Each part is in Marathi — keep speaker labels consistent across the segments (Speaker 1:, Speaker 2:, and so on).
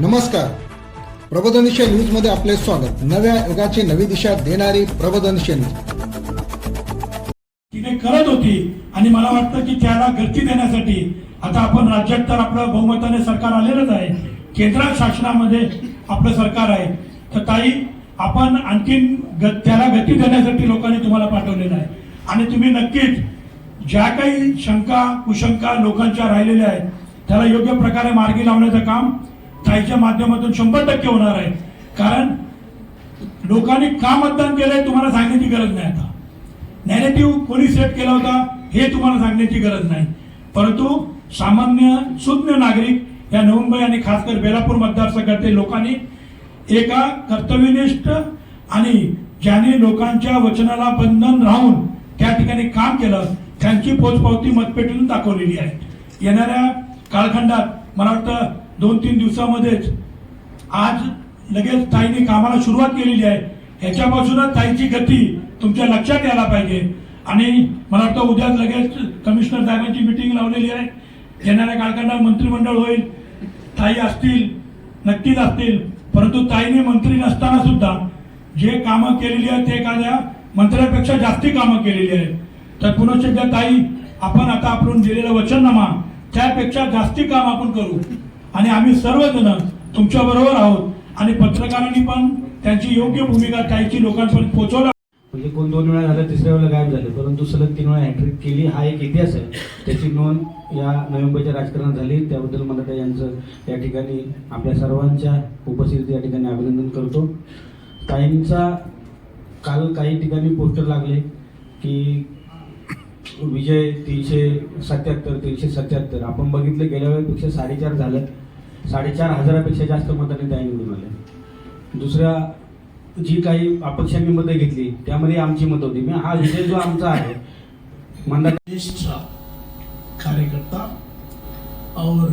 Speaker 1: नमस्कार. प्रबोधनशील न्यूजमध्ये आपले स्वागत. नव्या युगाची नवी दिशा देणारी प्रबोधनशील न्यूज
Speaker 2: तिने करत होती आणि मला वाटतं की त्याला गती देण्यासाठी आता आपण राज्यात तर आपलं बहुमताने सरकार आलेलंच आहे. केंद्रात शासनामध्ये आपलं सरकार आहे. तर ताई आपण आणखीन त्याला गती देण्यासाठी लोकांनी तुम्हाला पाठवलेलं आहे. आणि तुम्ही नक्कीच ज्या काही शंका कुशंका लोकांच्या राहिलेल्या आहेत त्याला योग्य प्रकारे मार्गी लावण्याचं काम ताईच्या माध्यमातून शंभर टक्के होणार आहे. कारण लोकांनी का मतदान केलंय तुम्हाला सांगण्याची गरज नाही आता. नॅरेटिव्ह कोणी सेट केला होता हे तुम्हाला सांगण्याची गरज नाही. परंतु सामान्य सुज्ञ नागरिक या नवंबर आणि खासकर बेलापूर मतदारसंघातील लोकांनी एका कर्तव्यनिष्ठ आणि ज्याने लोकांच्या वचनाला बंधन राहून त्या ठिकाणी काम केलं त्यांची पोचपावती मतपेटीतून दाखवलेली आहे. येणाऱ्या कालखंडात मला वाटतं दोन तीन दिवसामध्येच. आज लगेच ताईने कामाला सुरुवात केलेली आहे. ह्याच्यापासूनच ताईची गती तुमच्या लक्षात यायला पाहिजे. आणि मला वाटतं उद्या लगेच कमिशनर साहेबांची मिटिंग लावलेली आहे. येणाऱ्या काळखंडात मंत्रिमंडळ होईल. ताई असतील नक्कीच असतील. परंतु ताईने मंत्री नसताना सुद्धा जे कामं केलेली आहेत ते एखाद्या मंत्र्यापेक्षा जास्ती कामं केलेली आहेत. तर पुनश्च ताई आपण आता आपण दिलेलं वचननामा त्यापेक्षा जास्ती काम आपण करू. आणि आम्ही सर्वजण तुमच्या बरोबर आहोत. आणि पत्रकारांनी पण त्यांची योग्य भूमिका त्याची लोकांपर्यंत पोहोचवला.
Speaker 3: म्हणजे कोण दोन वेळा झालं तिसऱ्या वेळेला गायब झाले. परंतु सलग तीन वेळा हॅट्रिक केली. हा एक इतिहास आहे. त्याची नोंद या नोव्हेंबरच्या राजकारणात झाली. त्याबद्दल मला यांचं या ठिकाणी आपल्या सर्वांच्या उपस्थितीत या ठिकाणी अभिनंदन करतो. काहींचा काल काही ठिकाणी पोस्टर लागले की विजय तीनशे सत्याहत्तर तीनशे सत्याहत्तर. आपण बघितलं गेल्या वेळेपेक्षा साडेचार झालं. साडेचार हजारापेक्षा जास्त मतांनी ताई निवडून आले दुसऱ्या जी काही अपक्षांनी मतं घेतली त्यामध्ये आमची मतं होती. मी हा विजय जो आमचा आहे मंदा
Speaker 4: कार्यकर्ता और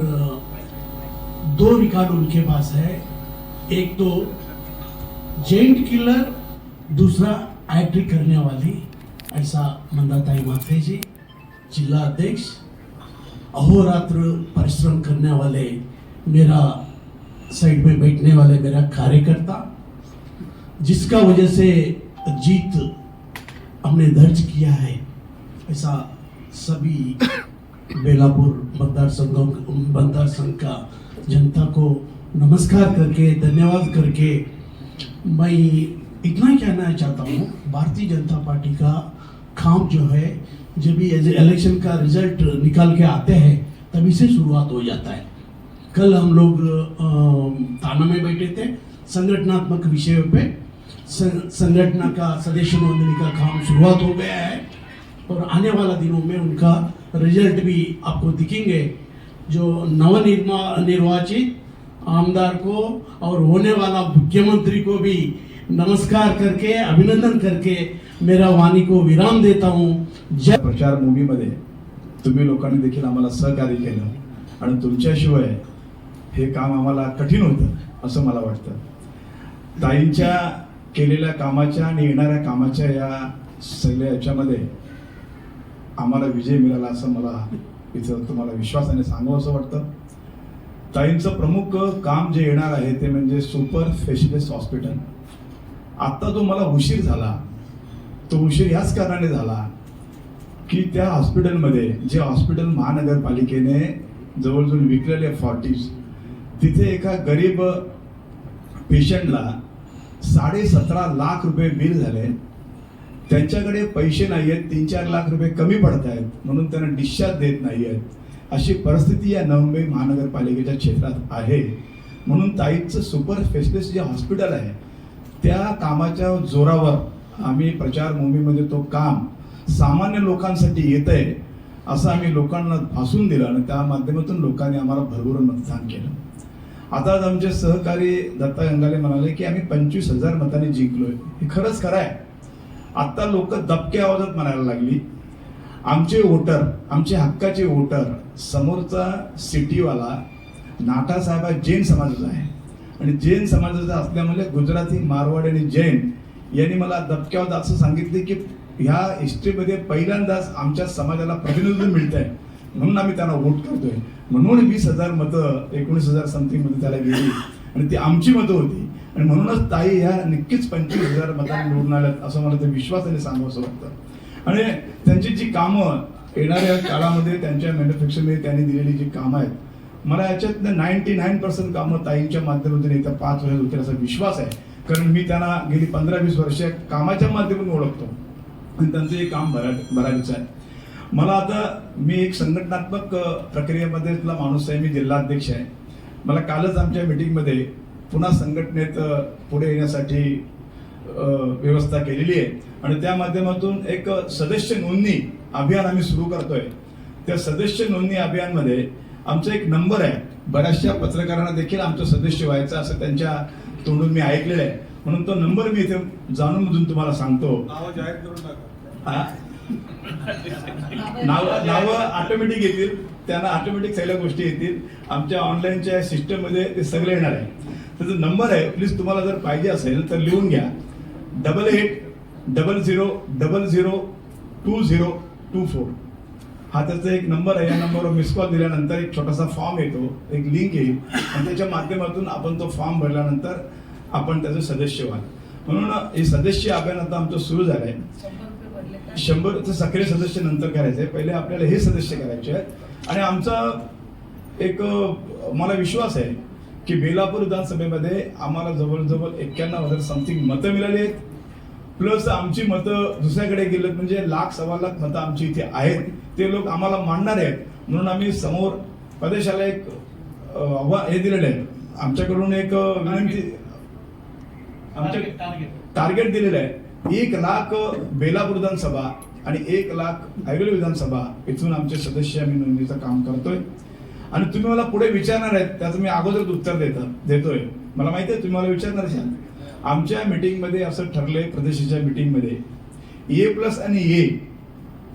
Speaker 4: दो रिकॉर्ड उनके पास है. एक तो जेंट किलर दूसरा हैट्रिक करने वाली. ऐसा मंदाताई माथे जी, जिला अध्यक्ष, अहोरात्र परिश्रम करने वाले मेरा साइड में बैठने वाले मेरा कार्यकर्ता, जिसका वजह से जीत हमने दर्ज किया है, ऐसा सभी बेलापुर मतदार संघों, मतदार संघ का जनता को नमस्कार करके, धन्यवाद करके मैं इतना कहना चाहता हूँ, भारतीय जनता पार्टी का काम जो है, जब भी इलेक्शन का रिज़ल्ट निकाल के आते हैं, तभी से शुरुआत हो जाता है। कल हम लोग थाना में बैठे थे, संगठनात्मक विषयों पे संगठन का सदस्य नोंदणी का काम शुरुआत हो गया है, और आने वाला दिनों में उनका रिज़ल्ट भी आपको दिखेंगे, जो नवनिर्मा, निर्वाचित आमदार को और होने वाला मुख्यमंत्री को भी नमस्कार करके अभिनंदन करके मेरा वाणी को विराम देता हूँ। जय
Speaker 5: प्रचार मोहीमध्ये तुम्ही लोकांनी देखील आम्हाला सहकार्य केलं आणि तुमच्याशिवाय हे काम आम्हाला कठीण होतं असं मला वाटतं. ताईंच्या केलेल्या कामाच्या आणि येणाऱ्या कामाच्या या सगळ्या याच्यामध्ये आम्हाला विजय मिळाला असं मला इथं तुम्हाला विश्वासाने सांगावं असं वाटतं. ताईंचं प्रमुख काम जे येणार आहे ते म्हणजे सुपर स्पेशलिस्ट हॉस्पिटल. आत्ता जो मला उशीर झाला. तो उशीर याच कारणाने झाला की त्या हॉस्पिटलमध्ये जे हॉस्पिटल महानगरपालिकेने जवळजवळ विकलेले फॉर्टीज तिथे एका गरीब पेशंटला साडे सतरा लाख रुपये बिल झाले. त्यांच्याकडे पैसे नाही आहेत तीन चार लाख रुपये कमी पडत आहेत म्हणून त्यांना डिस्चार्ज देत नाही आहेत अशी परिस्थिती या नवमुंबई महानगरपालिकेच्या क्षेत्रात आहे. म्हणून ताईचं सुपर स्पेशलिस्ट जे हॉस्पिटल आहे त्या कामाच्या जोरावर आम्ही प्रचार मोहिमेमध्ये तो काम सामान्य लोकांसाठी येत आहे असं आम्ही लोकांना भासून दिलं आणि त्या माध्यमातून लोकांनी आम्हाला भरभरून मतदान केलं. आता आमचे सहकारी दत्ता गंगाले म्हणाले की आम्ही पंचवीस हजार मतांनी जिंकलोय. हे खरंच खरं आहे. आत्ता लोक दबक्या आवाजात म्हणायला लागली. आमचे वोटर आमचे हक्काचे वोटर समोरचा सिटीवाला नाटासाहेबा जैन समाजाचा आहे. आणि जैन समाजाचा असल्यामुळे म्हणजे गुजराती मारवाड आणि जैन यांनी मला दबक्यावर असं सांगितले की ह्या हिस्ट्रीमध्ये पहिल्यांदाच आमच्या समाजाला प्रतिनिधित्व मिळत आहे म्हणून आम्ही त्यांना वोट करतोय. म्हणून वीस हजार मतं एकोणीस हजार समथिंगमध्ये त्याला गेली. आणि ती आमची मतं होती. आणि म्हणूनच ताई ह्या नक्कीच पंचवीस हजार मतांनी निवडून आल्यात असं मला ते विश्वासाने सांगावं असं वाटतं. आणि त्यांची जी कामं येणाऱ्या काळामध्ये त्यांच्या मॅन्युफॅक्चरमध्ये त्यांनी दिलेली जी कामं आहेत मला याच्यातनं नाईन्टी नाईन पर्सेंट कामं ताईंच्या माध्यमातून येत्या पाच वर्षात होतील असा विश्वास आहे. कारण मी त्यांना गेली पंधरा वीस वर्ष कामाच्या माध्यमातून ओळखतो. आणि त्यांचं हे काम भरा भरायचं आहे. मला आता मी एक संघटनात्मक प्रक्रियेमध्ये माणूस आहे. मी जिल्हाध्यक्ष आहे. मला कालच आमच्या मिटिंगमध्ये पुन्हा संघटनेत पुढे येण्यासाठी व्यवस्था केलेली आहे. आणि त्या माध्यमातून एक सदस्य नोंदणी अभियान आम्ही सुरू करतोय. त्या सदस्य नोंदणी अभियानमध्ये आमचा एक नंबर आहे. बऱ्याचशा पत्रकारांना देखील आमचं सदस्य व्हायचं असं त्यांच्या तोंडून मी ऐकलेलं आहे. म्हणून तो नंबर मी इथे जाणून बुजून तुम्हाला सांगतो. हा? नाव नाव ऑटोमॅटिक येतील. त्यांना ऑटोमॅटिक सगळ्या गोष्टी येतील. आमच्या ऑनलाईनच्या सिस्टममध्ये ते सगळे येणार आहे त्याचा नंबर आहे प्लीज तुम्हाला जर पाहिजे असेल तर लिहून घ्या. Double eight double zero double zero two zero two four हा त्याचा एक नंबर आहे. या नंबरवर मिस कॉल दिल्यानंतर एक छोटासा फॉर्म येतो. एक लिंक येईल. आणि त्याच्या माध्यमातून आपण तो फॉर्म भरल्यानंतर आपण त्याचं सदस्य व्हाल. म्हणून हे सदस्य अभियान आता आमचं सुरू झालंय. शंभरचं सक्रिय सदस्य नंतर करायचंय. पहिले आपल्याला हे सदस्य करायचे आहेत. आणि आमचा एक मला विश्वास आहे की बेलापूर विधानसभेमध्ये आम्हाला जवळजवळ एक्क्याण्णव हजार समथिंग मतं मिळाली आहेत. प्लस आमची मतं दुसऱ्याकडे गेलेत म्हणजे लाख सव्वा लाख मतं आमची इथे आहेत. ते लोक आम्हाला मांडणार आहेत. म्हणून आम्ही समोर प्रदेशाला एक आव्हान हे दिलेलं आहे. आमच्याकडून एक विनंती आमच्या टार्गेट दिलेलं आहे. एक लाख बेलापूर विधानसभा आणि एक लाख ऐरोली विधानसभा इथून आमचे सदस्य आम्ही नोंदणीचं काम करतोय. आणि तुम्ही मला पुढे विचारणार आहेत त्याचं मी अगोदरच उत्तर देता देतोय. मला माहिती आहे तुम्ही मला विचारणार असाल. आमच्या मीटिंगमध्ये असं ठरलंय प्रदेशाच्या मीटिंगमध्ये ए प्लस आणि ए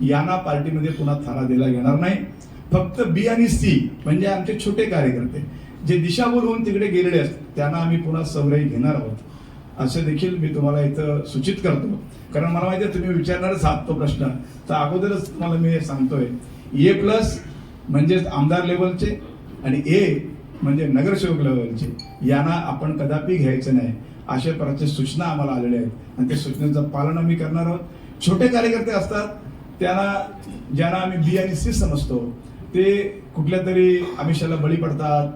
Speaker 5: यांना पार्टीमध्ये पुन्हा थारा दिला येणार नाही. फक्त बी आणि सी म्हणजे आमचे छोटे कार्यकर्ते जे दिशाभूल होऊन तिकडे गेलेले असतात त्यांना आम्ही पुन्हा सवराई घेणार आहोत. असं देखील मी तुम्हाला इथं सूचित करतो. कारण मला माहिती आहे तुम्ही विचारणारच आहात तो प्रश्न. तर अगोदरच तुम्हाला मी सांगतोय. ए प्लस म्हणजे आमदार लेवलचे आणि ए म्हणजे नगरसेवक लेवलचे यांना आपण कदापि घ्यायचं नाही. अशा प्रकारच्या सूचना आम्हाला आलेल्या आहेत. आणि त्या सूचनेचं पालन आम्ही करणार आहोत. छोटे कार्यकर्ते असतात. त्यांना ज्यांना आम्ही बी आणि सी समजतो ते कुठल्या तरी आमिषाला बळी पडतात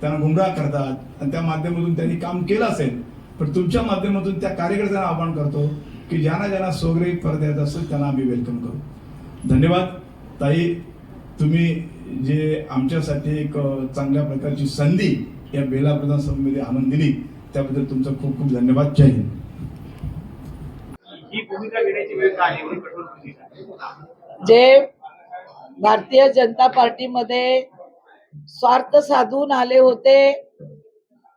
Speaker 5: त्यांना गुमराह करतात. आणि त्या माध्यमातून त्यांनी काम केलं असेल पण तुमच्या माध्यमातून त्या कार्यकर्त्यांना आवाहन करतो की ज्यांना ज्यांना सोगरे परत यायचं असेल त्यांना आम्ही वेलकम करू. धन्यवाद. ताई तुम्ही जे आमच्यासाठी एक चांगल्या प्रकारची संधी या बेला प्रधान सभेमध्ये आणून दिली त्याबद्दल तुमचा खूप खूप धन्यवाद. जय हिंद.
Speaker 6: ही
Speaker 7: जे भारतीय जनता पार्टीमध्ये स्वार्थ साधून आले होते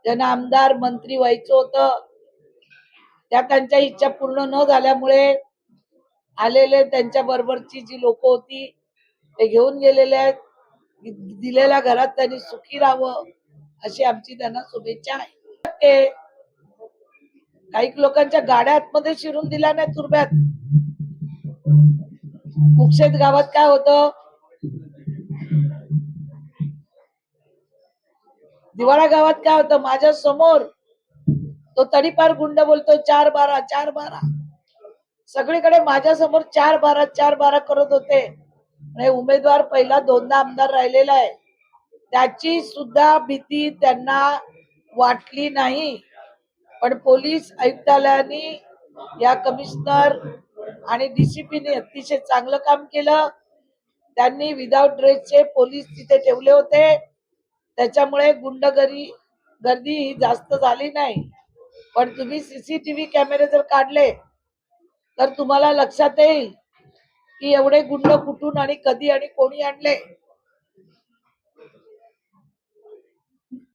Speaker 7: ज्यांना आमदार मंत्री व्हायचं होतं त्या त्यांच्या इच्छा पूर्ण न झाल्यामुळे आलेले त्यांच्या बरोबरची जी लोक होती ते घेऊन गेलेले आहेत. दिलेल्या घरात त्यांनी सुखी राहावं अशी आमची त्यांना शुभेच्छा आहे. ते काही लोकांच्या गाड्या आतमध्ये शिरून दिल्या नाही तुरब्यात मुक्षेत गावात काय होतं? दिवाळा गावात काय होतं? माझ्यासमोर तो तडीपार गुंड बोलतो चार बारा चार बारा. सगळीकडे माझ्यासमोर चार बारा चार बारा करत होते. आणि उमेदवार पहिला दोनदा आमदार राहिलेला आहे. त्याची सुद्धा भीती त्यांना वाटली नाही. पण पोलीस आयुक्तालयाने या कमिशनर आणि डीसीपीने अतिशय चांगलं काम केलं. त्यांनी विदाउट ड्रेसचे पोलीस तिथे ठेवले होते. त्याच्यामुळे गुंडगरी गर्दी ही जास्त झाली नाही. पण तुम्ही सीसीटीव्ही कॅमेरे जर काढले तर तुम्हाला लक्षात येईल की एवढे गुंड कुठून आणि कधी आणि कोणी आणले.